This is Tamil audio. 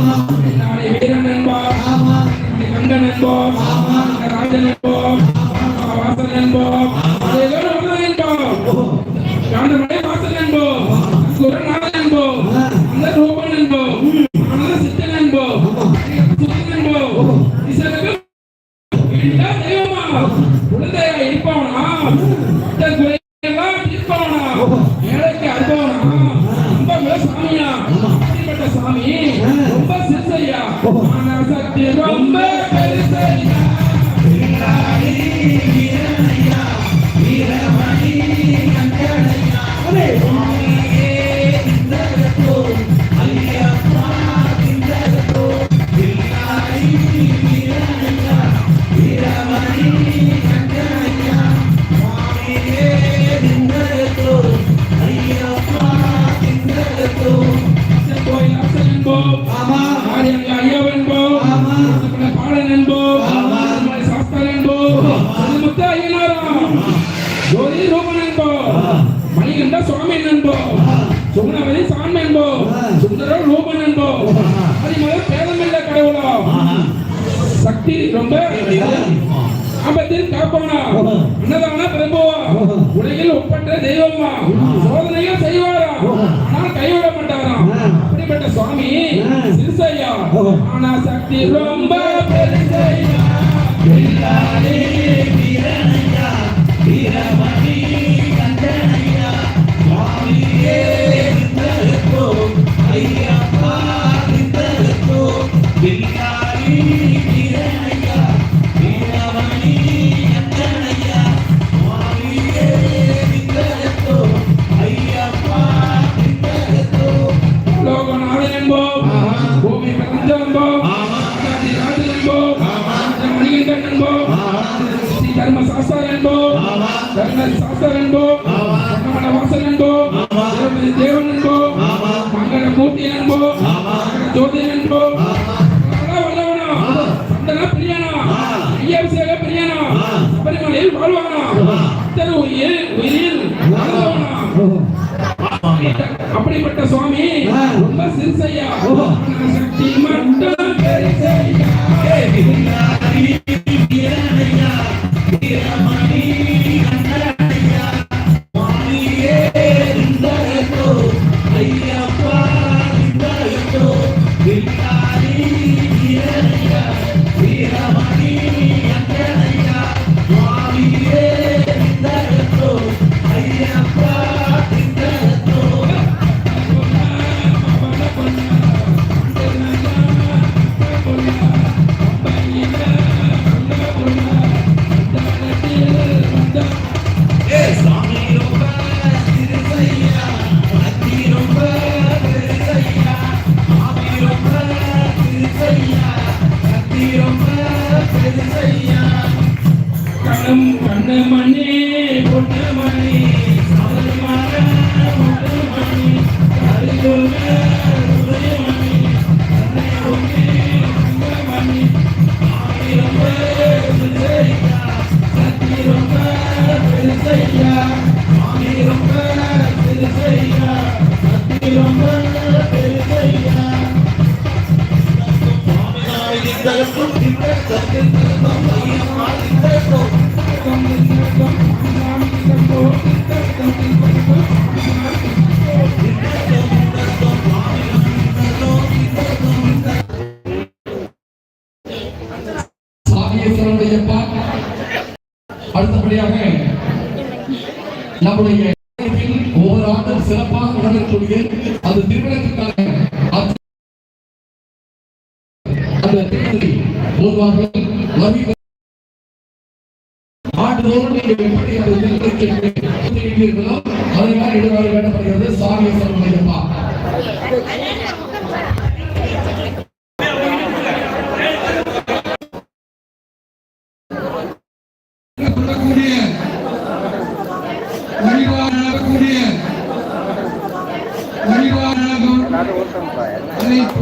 வீரன் என்போம் கண்டன் என்போம் ராஜன் என்போம் வாசன் என்போம் அந்த மலை வாசல் என்போம் குரநாதன் என்போம் அந்த ரூபன் என்போம் அந்த சித்தன் என்போம் சுத்தன் என்போம் தெய்வமா குழந்தையா இருப்பவனா குறையெல்லாம் இருப்பவனா ஏழைக்கு அனுபவனா ரொம்ப சாமியா அப்படிப்பட்ட சாமி ரொம்ப சிறுசையா ஆனா என்போம் சுந்தர ரூபன் என்போம் ஆதிமத பேதமில்ல கடவுளா. சக்தி ரொம்ப ஆபத்தில் காப்பானா. அன்னதான பிரபுவா. உலகில் ஒப்பற்ற தெய்வமா சோதனைகள் செய்வாரா? ஆனால் கைவிட மாட்டாரா? அப்படிப்பட்ட சுவாமி சிறுசையா. ஆனா சக்தி ரொம்ப பெருசையா. భూమి ప్రపంచంలో రాజులంలో మణిగంటంలో ధర్మ శాస్త్రాలంటో ధర్మ శాస్త్రాలంటో మన వాసనంటో దేవునంటో మంగళ మూర్తి అనుభో జ్యోతి అనుభో ప్రియాణ ప్రియాణ శబరిమల ఏళ్ళు పాల్వానా ఇద్దరు ఏ அப்படிப்பட்ட சுவாமி ரொம்ப சிறுசையா. சக்தி மட்டும் பெருசையா. கணம் கண்ண மணி இருப்பார் அடுத்தபடியாக நம்முடைய ஒவ்வொரு ஆண்டும் சிறப்பாக நடக்கக்கூடிய அது திருமணத்துக்கான அந்த- திருமணத்தை ஓதுவார்கள் வருகை ஆண்டுதோறும் நீங்கள் எப்படி அந்த திருமணத்தை ஒத்துழைப்பீர்களோ அதை வேண்டப்படுகிறது. நடக்கக்கூடிய வழிபாடு நடக்கக்கூடிய வழிபாடு நடக்கும்.